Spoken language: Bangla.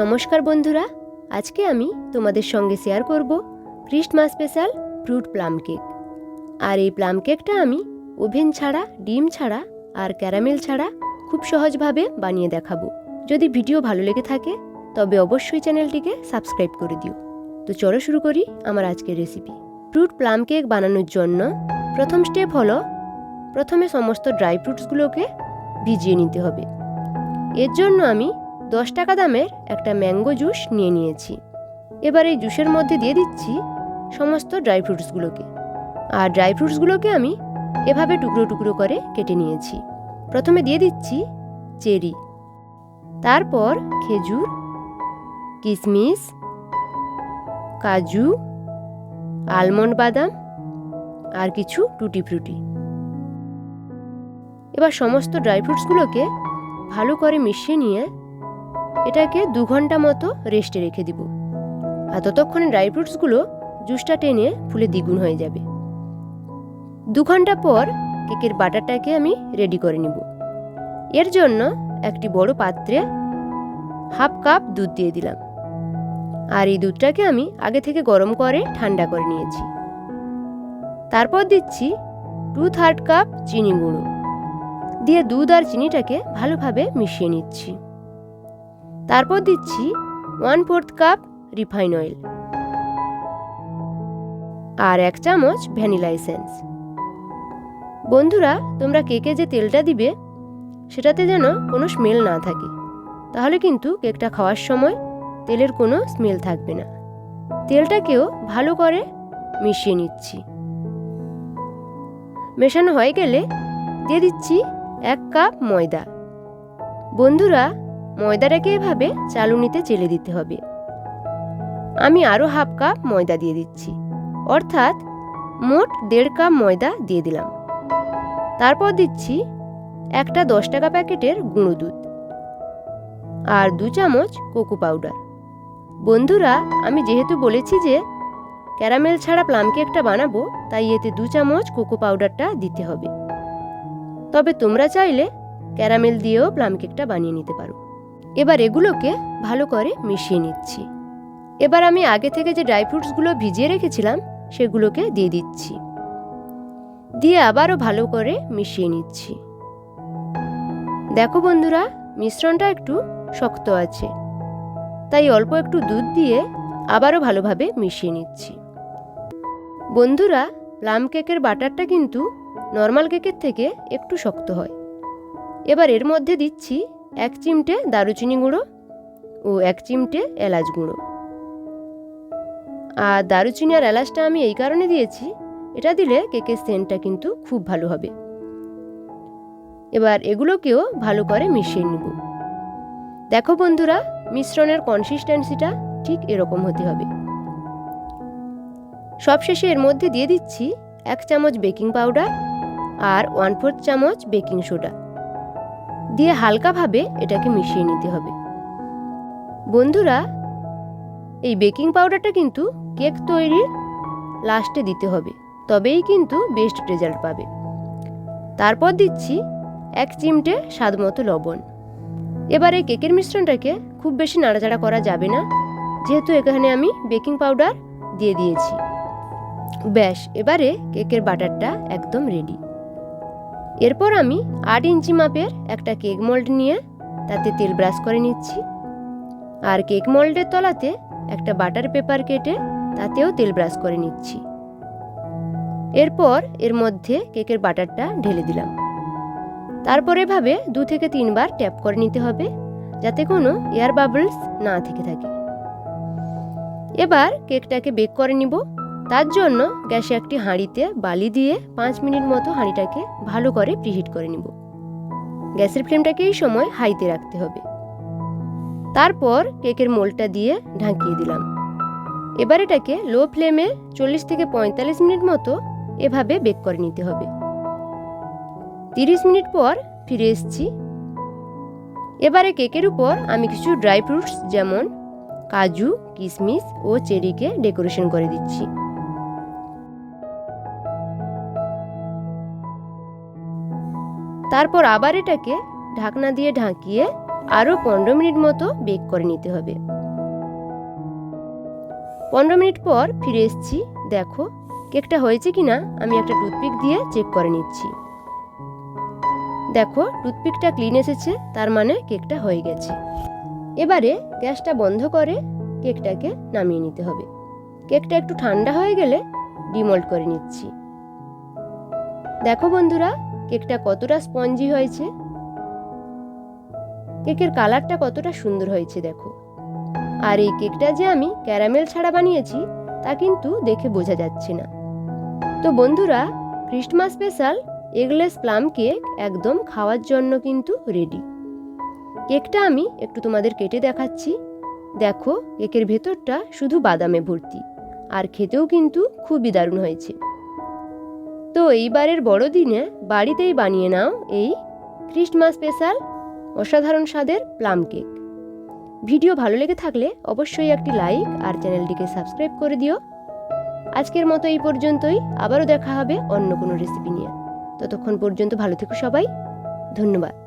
নমস্কার বন্ধুরা, আজকে আমি তোমাদের সঙ্গে শেয়ার করব Christmas special fruit plum cake আর এই প্লাম কেকটা আমি ওভেন ছাড়া, ডিম ছাড়া আর ক্যারামেল ছাড়া খুব সহজভাবে বানিয়ে দেখাবো। যদি ভিডিও ভালো লেগে থাকে, তবে অবশ্যই চ্যানেলটিকে সাবস্ক্রাইব করে দিও। তো চলো শুরু করি আমার আজকের রেসিপি ফ্রুট প্লাম কেক বানানোর জন্য প্রথম স্টেপ হলো, প্রথমে সমস্ত ড্রাই ফ্রুটসগুলোকে ভিজিয়ে নিতে হবে। এর জন্য আমি দশ টাকা দামের একটা ম্যাঙ্গো জুস নিয়ে নিয়েছি। এবার এই জুসের মধ্যে দিয়ে দিচ্ছি সমস্ত ড্রাই ফ্রুটসগুলোকে। আর ড্রাই ফ্রুটসগুলোকে আমি এভাবে টুকরো টুকরো করে কেটে নিয়েছি। প্রথমে দিয়ে দিচ্ছি চেরি। তারপর খেজুর কিশমিশ কাজু, আলমন্ড বাদাম আর কিছু টুটি ফ্রুটি। এবার সমস্ত ড্রাই ফ্রুটসগুলোকে ভালো করে মিশিয়ে নিয়ে এটাকে দু ঘণ্টা মতো রেস্টে রেখে দিব। আর ততক্ষণে ড্রাই ফ্রুটসগুলো জুসটা টেনে ফুলে দ্বিগুণ হয়ে যাবে। দু ঘণ্টা পর কেকের বাটারটাকে আমি রেডি করে নিব। এর জন্য একটি বড় পাত্রে হাফ কাপ দুধ দিয়ে দিলাম। আর এই দুধটাকে আমি আগে থেকে গরম করে ঠান্ডা করে নিয়েছি। তারপর দিচ্ছি টু থার্ড কাপ চিনি গুঁড়ো। দিয়ে দুধ আর চিনিটাকে ভালোভাবে মিশিয়ে নিচ্ছি। তারপর দিচ্ছি one fourth cup refine oil আর এক চামচ ভ্যানিলা এসেন্স। বন্ধুরা, তোমরা কেকে যে তেলটা দিবে, সেটাতে যেন কোনো স্মেল না থাকে। তাহলে কিন্তু কেকটা খাওয়ার সময় তেলের কোনো স্মেল থাকবে না। তেলটাকেও ভালো করে মিশিয়ে নিচ্ছি। মেশানো হয়ে গেলে দিয়ে দিচ্ছি এক কাপ ময়দা। বন্ধুরা ময়দাটাকে এভাবে চালুনিতে চেলে দিতে হবে। আমি আরও হাফ কাপ ময়দা দিয়ে দিচ্ছি। অর্থাৎ মোট দেড় কাপ ময়দা দিয়ে দিলাম। তারপর দিচ্ছি একটা দশ টাকা প্যাকেটের গুঁড়ো দুধ আর দু চামচ কোকো পাউডার। বন্ধুরা, আমি যেহেতু বলেছি যে ক্যারামেল ছাড়া প্লাম কেকটা বানাবো, তাই এতে দু চামচ কোকো পাউডারটা দিতে হবে। তবে তোমরা চাইলে ক্যারামেল দিয়েও প্লাম কেকটা বানিয়ে নিতে পারো। এবার এগুলোকে ভালো করে মিশিয়ে নিচ্ছি। এবার আমি আগে থেকে যে ড্রাই ফ্রুটসগুলো ভিজিয়ে রেখেছিলাম, সেগুলোকে দিয়ে দিচ্ছি। দিয়ে আবারও ভালো করে মিশিয়ে নিচ্ছি। দেখো বন্ধুরা, মিশ্রণটা একটু শক্ত আছে। তাই অল্প একটু দুধ দিয়ে আবারও ভালোভাবে মিশিয়ে নিচ্ছি। বন্ধুরা, প্লাম কেকের বাটারটা কিন্তু নর্মাল কেকের থেকে একটু শক্ত হয়। এবার এর মধ্যে দিচ্ছি এক চিমটে দারুচিনি গুঁড়ো ও এক চিমটে এলাচ গুঁড়ো। আর দারুচিনি আর এলাচটা আমি এই কারণে দিয়েছি, এটা দিলে কেকের সেন্টটা কিন্তু খুব ভালো হবে। এবার এগুলোকেও ভালো করে মিশিয়ে নিব। দেখো বন্ধুরা, মিশ্রণের কনসিস্টেন্সিটা ঠিক এরকম হতে হবে। সবশেষে এর মধ্যে দিয়ে দিচ্ছি এক চামচ বেকিং পাউডার আর ওয়ান ফোর্থ চামচ বেকিং সোডা। দিয়ে হালকাভাবে এটাকে মিশিয়ে নিতে হবে। বন্ধুরা, এই বেকিং পাউডারটা কিন্তু কেক তৈরির লাস্টে দিতে হবে, তবেই কিন্তু বেস্ট রেজাল্ট পাবে। তারপর দিচ্ছি এক চিমটে স্বাদ মতো লবণ। এবার কেকের মিশ্রণটাকে খুব বেশি নাড়াচাড়া করা যাবে না, যেহেতু এখানে আমি বেকিং পাউডার দিয়ে দিয়েছি। ব্যাস, এবারে কেকের বাটারটা একদম রেডি এরপর আমি আট ইঞ্চি মাপের একটা কেক মোল্ড নিয়ে তাতে তেল ব্রাশ করে নিচ্ছি। আর কেক মোল্ডের তলাতে একটা বাটার পেপার কেটে তাতেও তেল ব্রাশ করে নিচ্ছি। এরপর এর মধ্যে কেকের বাটারটা ঢেলে দিলাম। তারপর এভাবে দু থেকে তিনবার ট্যাপ করে নিতে হবে যাতে কোনো এয়ার বাবলস না থেকে থাকে। এবার কেকটাকে বেক করে নিব। তার জন্য গ্যাসে একটি হাঁড়িতে বালি দিয়ে পাঁচ মিনিট মতো হাঁড়িটাকে ভালো করে প্রিহিট করে নিব। গ্যাসের ফ্লেমটাকে এই সময় হাইতে রাখতে হবে। তারপর কেকের মোলটা দিয়ে ঢাকিয়ে দিলাম। এবার এটাকে লো ফ্লেমে চল্লিশ থেকে পঁয়তাল্লিশ মিনিট মতো এভাবে বেক করে নিতে হবে। তিরিশ মিনিট পর ফিরে এসছি। এবারে কেকের উপর আমি কিছু ড্রাই ফ্রুটস যেমন কাজু কিশমিশ ও চেরিকে ডেকোরেশন করে দিচ্ছি। তারপর আবার এটাকে ঢাকনা দিয়ে ঢাকিয়ে আরও পনেরো মিনিট মতো বেক করে নিতে হবে। পনেরো মিনিট পর ফিরে এসেছি। দেখো, কেকটা হয়েছে কি না আমি একটা টুথপিক দিয়ে চেক করে নিচ্ছি। দেখো, টুথপিকটা ক্লিন এসেছে, তার মানে কেকটা হয়ে গেছে। এবারে গ্যাসটা বন্ধ করে কেকটাকে নামিয়ে নিতে হবে। কেকটা একটু ঠান্ডা হয়ে গেলে ডিমল্ট করে নিচ্ছি। দেখো বন্ধুরা কেকটা কতটা স্পঞ্জি হয়েছে? কেকের কালারটা কতটা সুন্দর হয়েছে দেখো। আর এই কেকটা যে আমি ক্যারামেল ছাড়া বানিয়েছি, তা কিন্তু দেখে বোঝা যাচ্ছে না। তো বন্ধুরা, Christmas special eggless plum cake একদম খাওয়ার জন্য কিন্তু রেডি কেকটা আমি একটু তোমাদের কেটে দেখাচ্ছি। দেখো, কেকের ভেতরটা শুধু বাদামে ভর্তি, আর খেতেও কিন্তু খুবই দারুণ হয়েছে। তো এইবারের বড়দিনে বাড়িতেই বানিয়ে নাও এই খ্রিস্টমাস স্পেশাল অসাধারণ স্বাদের প্লাম কেক। ভিডিও ভালো লেগে থাকলে অবশ্যই একটি লাইক আর চ্যানেলটিকে সাবস্ক্রাইব করে দিও। আজকের মতো এই পর্যন্তই, আবারও দেখা হবে অন্য কোনো রেসিপি নিয়ে। ততক্ষণ পর্যন্ত ভালো থেকো সবাই, ধন্যবাদ।